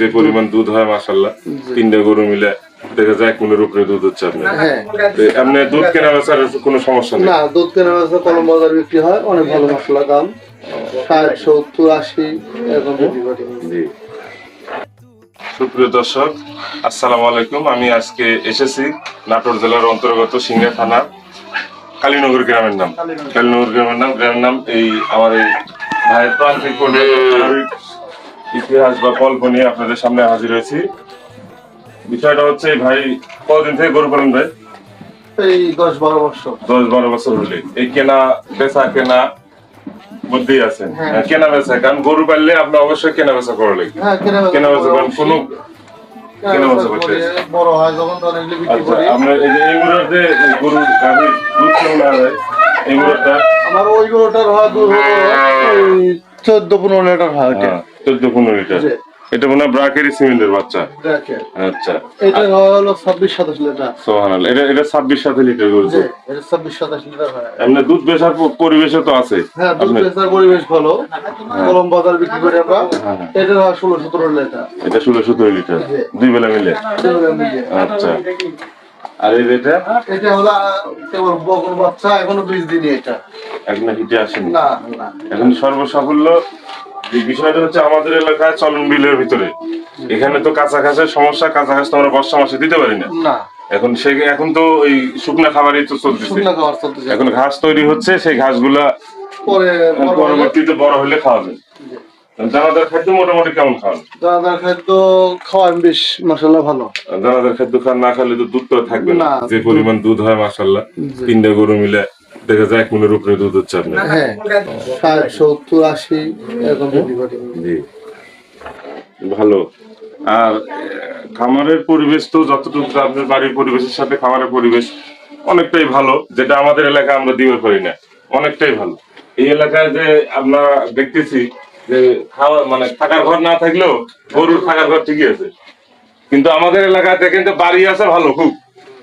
যে পরিমাণ দুধ হয় মাসাল্লাহ তিনটা গরু মিলে দেখা যায় কোনের উপরে দুধ হচ্ছে আপনার। হ্যাঁ। এমনি দুধ কেনা বেচার কোনো সমস্যা নেই? না দুধ কেনা বেচা কলম বাজার বিক্রি হয় অনেক ভালো মশলা দাম। ষাট সত্তর আশি এরকম জি। সুপ্রিয় দর্শক আসসালামু আলাইকুম। আমি আজকে এসেছি নাটোর জেলার অন্তর্গত সিংড়া থানা কালীনগর গ্রামের নাম। কালীনগর। গ্রামের নাম গ্রামের নাম এই আমার এই ভাইয়ের প্রান্তিক কোনো ইতিহাস বা গল্প নিয়ে আপনাদের সামনে হাজির হয়েছি। বিষয়টা হচ্ছে ভাই কতদিন থেকে গরু পালন ভাই এই দশ বারো বছর। দশ বারো বছর হলে। এই কেনা বেচা কেনা মধ্যেই আছেন। হ্যাঁ। কেনা বেচা কারণ গরু পাললে আপনার অবশ্যই কেনা বেচা করা হ্যাঁ কেনা বেচা কেনা করেন কোনো কেনা কেনা বেচা বেচা করতে বড় হয় যখন তখন বিক্রি আচ্ছা করি। আমরা এই যে এই মুহূর্তে গরু গাভীর দুধ কেমন হয়? এই মুহূর্তে? আমার ওই গরুটার হয় দুধ। হলো ওই চোদ্দ পনেরো লিটার হয় ওটা চোদ্দ পনেরো লিটার। এটা মনে হয় ব্রাকেরি সিমেন্টের বাচ্চা। আচ্ছা। এটা হলো ছাব্বিশ সাতাশ লিটার। সোহানাল। এটা এটা ছাব্বিশ সাথে লিটার গরু এটা ছাব্বিশ সাতাশ লিটার হয়। এমনি দুধ বেচার পরিবেশে তো আছে। হ্যাঁ দুধ বেচার পরিবেশ ভালো। কলম বাজার বিক্রি করি আমরা। হ্যাঁ। এটা হয় ষোলো সতেরো লিটার। এটা ষোলো সতেরো লিটার দুই বেলা মিলে। আচ্ছা। আর এই এটা এটা হলো কেবল বাচ্চা এখনও বিশ দিনই এটা। এখন হিটে আসেনি? না না। এখন সর্বসাফল্য বিষয়টা হচ্ছে আমাদের এলাকায় চলন বিলের ভিতরে। এখানে তো কাঁচা ঘাসের সমস্যা কাঁচা ঘাস তো আমরা বর্ষা মাসে দিতে পারি না। এখন সে এখন তো ওই শুকনা খাবারই তো চলতেছে। এখন ঘাস তৈরি হচ্ছে সেই ঘাসগুলা পরে পরবর্তীতে বড় হলে খাওয়া যায়। দানাদার খাদ্য মোটামুটি কেমন খাওয়ান দাদার খাদ্য খাওয়ান বেশ মশলা ভালো। দানাদার খাদ্য খান না খেলে তো দুধ তো থাকবে না। না। যে পরিমাণ দুধ হয় মাসাল্লাহ তিনটা গরু মিলে দেখা যায় এক মনের উপরে দুধ হচ্ছে আপনার। হ্যাঁ ষাট সত্তর আশি এরকম জি। ভালো। আর খামারের পরিবেশ তো যতটুকু আপনার বাড়ির পরিবেশের সাথে খামারের পরিবেশ অনেকটাই ভালো যেটা আমাদের এলাকায় আমরা দিতে পারি না। অনেকটাই ভালো। এই এলাকায় যে আমরা দেখতেছি যে খাওয়া মানে থাকার ঘর না থাকলেও গরুর থাকার ঘর ঠিকই আছে। কিন্তু আমাদের এলাকায় দেখেন তো বাড়ি আছে ভালো খুব।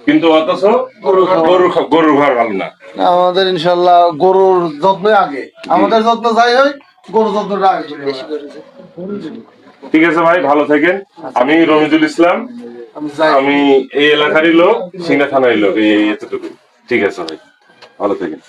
কিন্তু অথচ গরু গরু গরুর ঘর ভালো না। আমাদের ইনশাল্লাহ গরুর যত্নই আগে। আমাদের যত্ন যাই হয় গরুর যত্নটা আগে ঠিক আছে ভাই ভালো থাকেন। আমি রমিজুল ইসলাম। আমি এই এলাকারই লোক সিংড়া থানার লোক এই এতটুকু ঠিক আছে ভাই ভালো থাকেন।